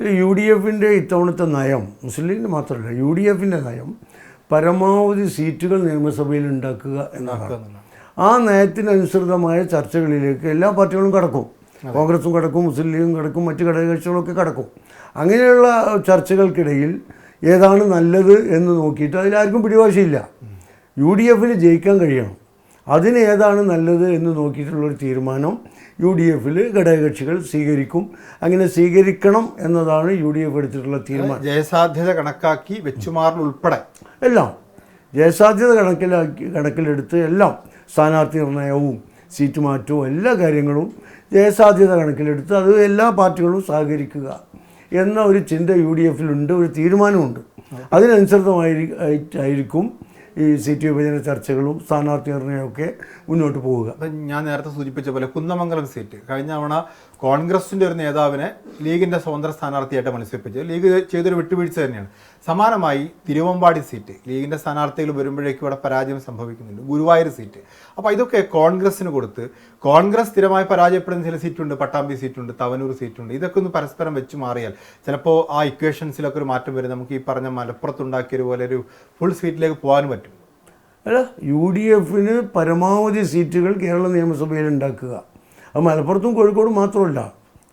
U D എഫിന്റെ ഇത്തവണത്തെ നയം മുസ്ലിം ലീഗിന്റെ മാത്രമല്ല യു ഡി എഫിന്റെ നയം പരമാവധി സീറ്റുകൾ നിയമസഭയിൽ ഉണ്ടാക്കുക എന്നതാണ് ആ നയത്തിനനുസൃതമായ ചർച്ചകളിലേക്ക് എല്ലാ പാർട്ടികളും കടക്കും. കോൺഗ്രസും കടക്കും മുസ്ലിം ലീഗും കടക്കും മറ്റ് ഘടകകക്ഷികളൊക്കെ കടക്കും. അങ്ങനെയുള്ള ചർച്ചകൾക്കിടയിൽ ഏതാണ് നല്ലത് എന്ന് നോക്കിയിട്ട് അതിലാർക്കും പിടിവാശിയില്ല. യു ഡി എഫിന് ജയിക്കാൻ കഴിയണം. അതിന് ഏതാണ് നല്ലത് എന്ന് നോക്കിയിട്ടുള്ളൊരു തീരുമാനം യു ഡി എഫിൽ ഘടകകക്ഷികൾ സ്വീകരിക്കും. അങ്ങനെ സ്വീകരിക്കണം എന്നതാണ് യു ഡി എഫ് എടുത്തിട്ടുള്ള തീരുമാനം. ജയസാധ്യത കണക്കാക്കി വെച്ചുമാറൽ ഉൾപ്പെടെ. എല്ലാം. ജയസാധ്യത കണക്കിലാക്കി കണക്കിലെടുത്ത് എല്ലാം സ്ഥാനാർത്ഥി നിർണയവും സീറ്റ് മാറ്റവും എല്ലാ കാര്യങ്ങളും ജയസാധ്യത കണക്കിലെടുത്ത് അത് എല്ലാ പാർട്ടികളും സഹകരിക്കുക എന്ന ഒരു ചിന്ത യു ഡി എഫിലുണ്ട് ഒരു തീരുമാനമുണ്ട് അതിനനുസൃതമായിരിക്കും ഈ സീറ്റ് വിഭജന ചർച്ചകളും സ്ഥാനാർത്ഥി നിർണയമൊക്കെ മുന്നോട്ട് പോവുക. ഞാൻ നേരത്തെ സൂചിപ്പിച്ച പോലെ കുന്നമംഗലം സീറ്റ് കഴിഞ്ഞ തവണ കോൺഗ്രസിന്റെ ഒരു നേതാവിനെ ലീഗിന്റെ സ്വതന്ത്ര സ്ഥാനാർത്ഥിയായിട്ട് മത്സരിപ്പിച്ചത് ലീഗ് ചെയ്തൊരു വിട്ടുവീഴ്ച തന്നെയാണ്. സമാനമായി തിരുവമ്പാടി സീറ്റ് ലീഗിന്റെ സ്ഥാനാർത്ഥികൾ വരുമ്പോഴേക്കും ഇവിടെ പരാജയം സംഭവിക്കുന്നുണ്ട്. ഗുരുവായൂർ സീറ്റ്. അപ്പോൾ ഇതൊക്കെ കോൺഗ്രസിന് കൊടുത്ത് കോൺഗ്രസ് സ്ഥിരമായി പരാജയപ്പെടുന്ന ചില സീറ്റുണ്ട്. പട്ടാമ്പി സീറ്റുണ്ട് തവനൂർ സീറ്റുണ്ട്. ഇതൊക്കെ ഒന്ന് പരസ്പരം വെച്ച് മാറിയാൽ ചിലപ്പോൾ ആ ഇക്വേഷൻസിലൊക്കെ ഒരു മാറ്റം വരും. നമുക്ക് ഈ പറഞ്ഞ മലപ്പുറത്തുണ്ടാക്കിയതുപോലെ ഒരു ഫുൾ സീറ്റിലേക്ക് പോകാനും പറ്റും. അല്ല യു ഡി എഫിന് പരമാവധി സീറ്റുകൾ കേരള നിയമസഭയിൽ ഉണ്ടാക്കുക. അത് മലപ്പുറത്തും കോഴിക്കോടും മാത്രമല്ല.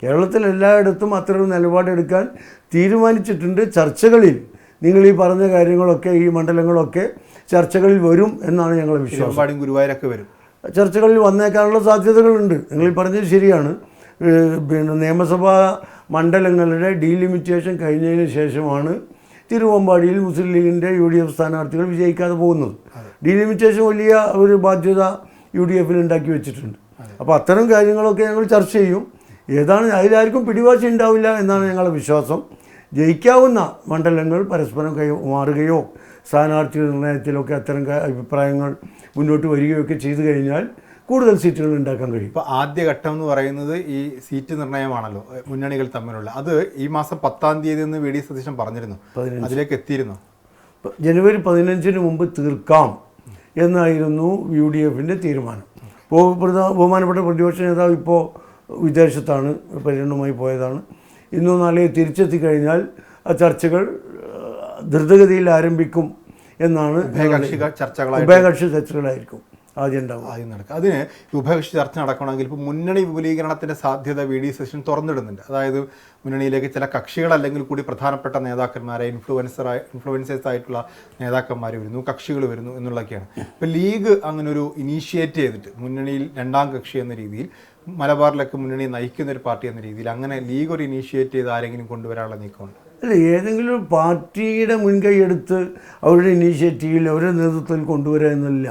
കേരളത്തിൽ എല്ലായിടത്തും അത്തരം നിലപാടെടുക്കാൻ തീരുമാനിച്ചിട്ടുണ്ട് ചർച്ചകളിൽ. നിങ്ങൾ ഈ പറഞ്ഞ കാര്യങ്ങളൊക്കെ ഈ മണ്ഡലങ്ങളൊക്കെ ചർച്ചകളിൽ വരും എന്നാണ് ഞങ്ങളുടെ വിശ്വാസം. ഗുരുവായൂരൊക്കെ വരും. ചർച്ചകളിൽ വന്നേക്കാനുള്ള സാധ്യതകളുണ്ട്. നിങ്ങൾ ഈ പറഞ്ഞത് ശരിയാണ്. പിന്നെ നിയമസഭാ മണ്ഡലങ്ങളുടെ ഡീലിമിറ്റേഷൻ കഴിഞ്ഞതിന് ശേഷമാണ് തിരുവമ്പാടിയിൽ മുസ്ലിം ലീഗിന്റെ യു ഡി എഫ് സ്ഥാനാർത്ഥികൾ വിജയിക്കാതെ പോകുന്നത്. ഡീലിമിറ്റേഷൻ വലിയ ഒരു ബാധ്യത യു ഡി എഫിൽ ഉണ്ടാക്കി വെച്ചിട്ടുണ്ട്. അപ്പോൾ അത്തരം കാര്യങ്ങളൊക്കെ ഞങ്ങൾ ചർച്ച ചെയ്യും. ഏതാണ് അതിലാർക്കും പിടിവാശി ഉണ്ടാവില്ല എന്നാണ് ഞങ്ങളുടെ വിശ്വാസം. ജയിക്കാവുന്ന മണ്ഡലങ്ങൾ പരസ്പരം കൈ മാറുകയോ സ്ഥാനാർത്ഥി നിർണയത്തിലൊക്കെ അത്തരം അഭിപ്രായങ്ങൾ മുന്നോട്ട് വരികയൊക്കെ ചെയ്തു കഴിഞ്ഞാൽ കൂടുതൽ സീറ്റുകൾ ഉണ്ടാക്കാൻ കഴിയും. ഇപ്പോൾ ആദ്യഘട്ടം എന്ന് പറയുന്നത് ഈ സീറ്റ് നിർണയമാണല്ലോ മുന്നണികൾ തമ്മിലുള്ള. അത് ഈ മാസം പത്താം തീയതി എന്ന് വി ഡി സതീശൻ പറഞ്ഞിരുന്നു. അതിലേക്ക് എത്തിയിരുന്നു? ജനുവരി പതിനഞ്ചിന് മുമ്പ് തീർക്കാം എന്നായിരുന്നു യു ഡി എഫിന്റെ തീരുമാനം. ബഹുമാനപ്പെട്ട പ്രതിപക്ഷ നേതാവ് ഇപ്പോൾ വിദേശത്താണ് പര്യടനവുമായി പോയതാണ്. ഇന്നോ നാളെ തിരിച്ചെത്തി കഴിഞ്ഞാൽ ആ ചർച്ചകൾ ദ്രുതഗതിയിൽ ആരംഭിക്കും എന്നാണ് ഉഭയകക്ഷി ചർച്ചകളായിരിക്കും. ആദ്യം ഉണ്ടാവും. ആദ്യം നടക്കുക അതിന് ഉഭയകക്ഷി ചർച്ച നടക്കണമെങ്കിൽ ഇപ്പോൾ മുന്നണി വിപുലീകരണത്തിന്റെ സാധ്യത വി ഡി സെഷൻ തുറന്നിടുന്നുണ്ട്. അതായത് മുന്നണിയിലേക്ക് ചില കക്ഷികൾ അല്ലെങ്കിൽ കൂടി പ്രധാനപ്പെട്ട നേതാക്കന്മാരെ ഇൻഫ്ലുവൻസറായി ഇൻഫ്ലുവൻസേഴ്സ് ആയിട്ടുള്ള നേതാക്കന്മാർ വരുന്നു കക്ഷികൾ വരുന്നു എന്നുള്ളതൊക്കെയാണ്. ഇപ്പോൾ ലീഗ് അങ്ങനെ ഒരു ഇനീഷ്യേറ്റ് ചെയ്തിട്ട് മുന്നണിയിൽ രണ്ടാം കക്ഷി എന്ന രീതിയിൽ മലബാറിലൊക്കെ മുന്നണി നയിക്കുന്ന ഒരു പാർട്ടി എന്ന രീതിയിൽ അങ്ങനെ ലീഗ് ഒരു ഇനീഷ്യേറ്റ് ചെയ്ത് ആരെങ്കിലും കൊണ്ടുവരാനുള്ള നീക്കമുണ്ട്. അല്ല ഏതെങ്കിലും പാർട്ടിയുടെ മുൻകൈയെടുത്ത് അവരുടെ ഇനീഷ്യേറ്റീവിൽ അവരുടെ നേതൃത്വത്തിൽ കൊണ്ടുവരിക എന്നില്ല.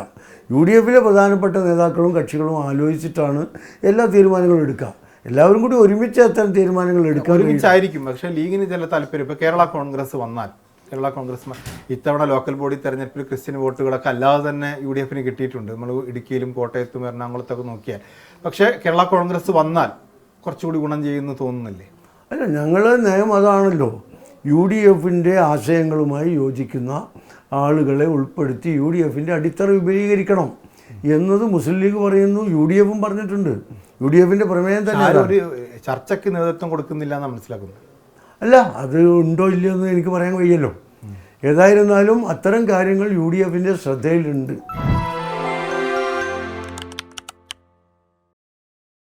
യു ഡി എഫിലെ പ്രധാനപ്പെട്ട നേതാക്കളും കക്ഷികളും ആലോചിച്ചിട്ടാണ് എല്ലാ തീരുമാനങ്ങളും എടുക്കുക. എല്ലാവരും കൂടി ഒരുമിച്ച് അത്തരം തീരുമാനങ്ങൾ എടുക്കാൻ ഒരുമിച്ചായിരിക്കും. പക്ഷേ ലീഗിന് ചില താല്പര്യം. ഇപ്പോൾ കേരള കോൺഗ്രസ് വന്നാൽ കേരള കോൺഗ്രസ് ഇത്തവണ ലോക്കൽ ബോഡി തെരഞ്ഞെടുപ്പിൽ ക്രിസ്ത്യൻ വോട്ടുകളൊക്കെ അല്ലാതെ തന്നെ യു ഡി എഫിന് കിട്ടിയിട്ടുണ്ട്. നമ്മൾ ഇടുക്കിയിലും കോട്ടയത്തും എറണാകുളത്തൊക്കെ നോക്കിയാൽ. പക്ഷേ കേരള കോൺഗ്രസ് വന്നാൽ കുറച്ചുകൂടി ഗുണം ചെയ്യുമെന്ന് തോന്നുന്നില്ലേ? അല്ല ഞങ്ങൾ നയം അതാണല്ലോ. യു ഡി എഫിന്റെ ആശയങ്ങളുമായി യോജിക്കുന്ന ആളുകളെ ഉൾപ്പെടുത്തി യു ഡി എഫിന്റെ അടിത്തറ വിപുലീകരിക്കണം എന്നത് മുസ്ലിം ലീഗ് പറയുന്നു യു ഡി എഫും പറഞ്ഞിട്ടുണ്ട്. യു ഡി എഫിന്റെ പ്രമേയം തന്നെ ഒരു ചർച്ചയ്ക്ക് നേതൃത്വം കൊടുക്കുന്നില്ല എന്ന് മനസ്സിലാക്കുന്നു അല്ല അത് ഉണ്ടോ ഇല്ലയോ എന്ന് എനിക്ക് പറയാൻ കഴിയല്ലോ ഏതായിരുന്നാലും അത്തരം കാര്യങ്ങൾ യു ഡി എഫിന്റെ ശ്രദ്ധയിലുണ്ട്.